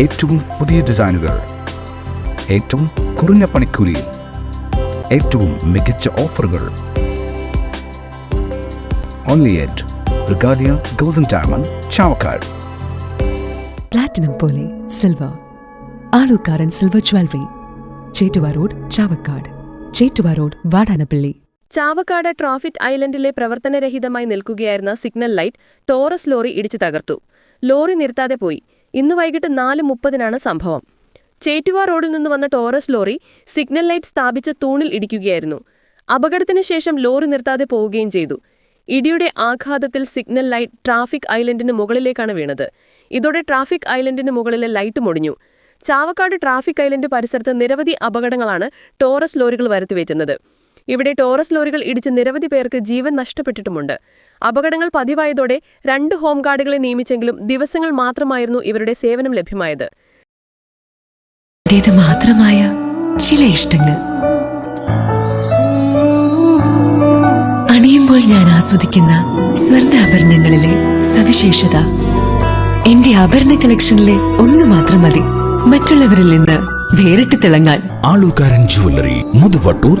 ഏറ്റവും പുതിയ ഡിസൈനുകൾ ഏറ്റവും കുറഞ്ഞ പണിക്കൂലിയിൽ ഏറ്റവും മികച്ച ഓഫറുകൾ. Only at Regalia golden diamond Chavakkad platinum പോലെ silver Alukkaran silver jewellery Chettuva road Chavakkad Chettuva road Vadanappally Chavakkad traffic ഐലൻഡിലെ പ്രവർത്തനരഹിതമായി നിൽക്കുകയായിരുന്ന സിഗ്നൽ ലൈറ്റ് ടോറസ് ലോറി ഇടിച്ചു തകർത്തു. ലോറി നിർത്താതെ പോയി. ഇന്ന് വൈകിട്ട് നാല് മുപ്പതിനാണ് സംഭവം. ചേറ്റുവ റോഡിൽ നിന്ന് വന്ന ടോറസ് ലോറി സിഗ്നൽ ലൈറ്റ് സ്ഥാപിച്ച തൂണിൽ ഇടിക്കുകയായിരുന്നു. അപകടത്തിന് ശേഷം ലോറി നിർത്താതെ പോവുകയും ചെയ്തു. ഇടിയുടെ ആഘാതത്തിൽ സിഗ്നൽ ലൈറ്റ് ട്രാഫിക് ഐലൻഡിന് മുകളിലേക്കാണ് വീണത്. ഇതോടെ ട്രാഫിക് ഐലൻഡിന് മുകളിലെ ലൈറ്റ് മുടിഞ്ഞു. ചാവക്കാട് ട്രാഫിക് ഐലൻഡ് പരിസരത്ത് നിരവധി അപകടങ്ങളാണ് ടോറസ് ലോറികൾ വരുത്തിവെച്ചുന്നത് ഇവിടെ ടോറസ് ലോറികൾ ഇടിച്ച് നിരവധി പേർക്ക് ജീവൻ നഷ്ടപ്പെട്ടിട്ടുമുണ്ട്. അപകടങ്ങൾ പതിവായതോടെ രണ്ട് ഹോം ഗാർഡുകളെ നിയമിച്ചെങ്കിലും ദിവസങ്ങൾ മാത്രമായിരുന്നു ഇവരുടെ സേവനം ലഭ്യമായത്. മാത്രമായ ചില ഇഷ്ടങ്ങൾ. അണിയുമ്പോൾ ഞാൻ ആസ്വദിക്കുന്ന സ്വർണാഭരണങ്ങളിലെ സവിശേഷത. എന്റെ ആഭരണ കളക്ഷനിലെ ഒന്ന് മാത്രം മതി. മറ്റുള്ളവരിൽ നിന്ന് വേറിട്ട് തിളങ്ങാൻ. Alukkaran jewellery Muthuvattoor